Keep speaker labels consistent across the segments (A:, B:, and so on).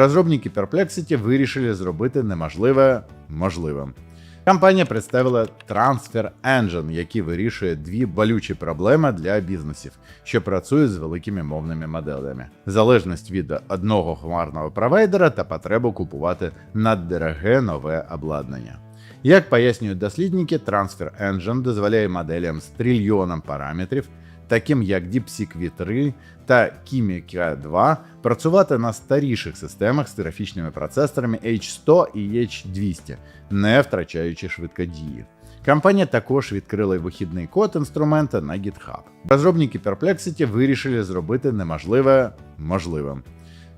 A: Розробники Perplexity вирішили зробити неможливе можливим. Компанія представила Transfer Engine, який вирішує дві болючі проблеми для бізнесів, що працюють з великими мовними моделями: залежність від одного хмарного провайдера та потребу купувати наддороге нове обладнання. Як пояснюють дослідники, Transfer Engine дозволяє моделям з трильйоном параметрів, таким як DeepSeek V3 та Kimika 2, працювати на старіших системах з графічними процесорами H100 і H200, не втрачаючи швидкодії. Компанія також відкрила вихідний код інструмента на GitHub. Розробники Perplexity вирішили зробити неможливе можливим.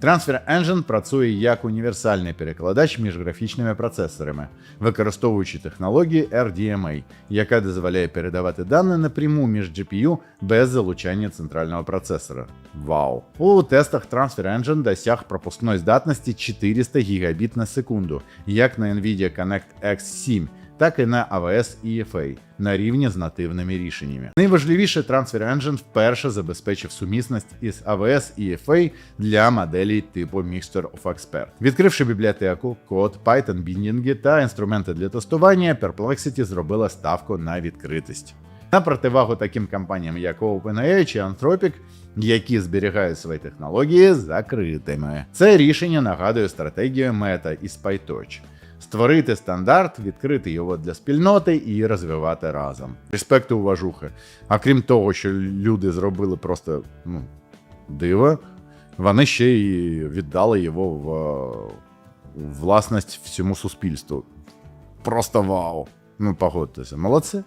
A: Transfer Engine працює як універсальний перекладач між графічними процесорами, використовуючи технологію RDMA, яка дозволяє передавати дані напряму між GPU без залучання центрального процесора. Вау! У тестах Transfer Engine досяг пропускної здатності 400 гігабіт на секунду, як на Nvidia Connect X7, так і на AWS EFA на рівні з нативними рішеннями. Найважливіше Transfer Engine вперше забезпечив сумісність із AWS EFA для моделей типу Mixture of Expert. Відкривши бібліотеку, код, Python біндінги та інструменти для тестування, Perplexity зробила ставку на відкритість. На противагу таким компаніям, як OpenAI чи Anthropic, які зберігають свої технології закритими. Це рішення нагадує стратегію Meta із PyTorch. Створити стандарт, відкрити його для спільноти і розвивати разом. Респект і уважухи. А крім того, що люди зробили просто ну, диво, вони ще й віддали його в, в власність всьому суспільству. Просто вау! Ну, погодьтеся, молодці.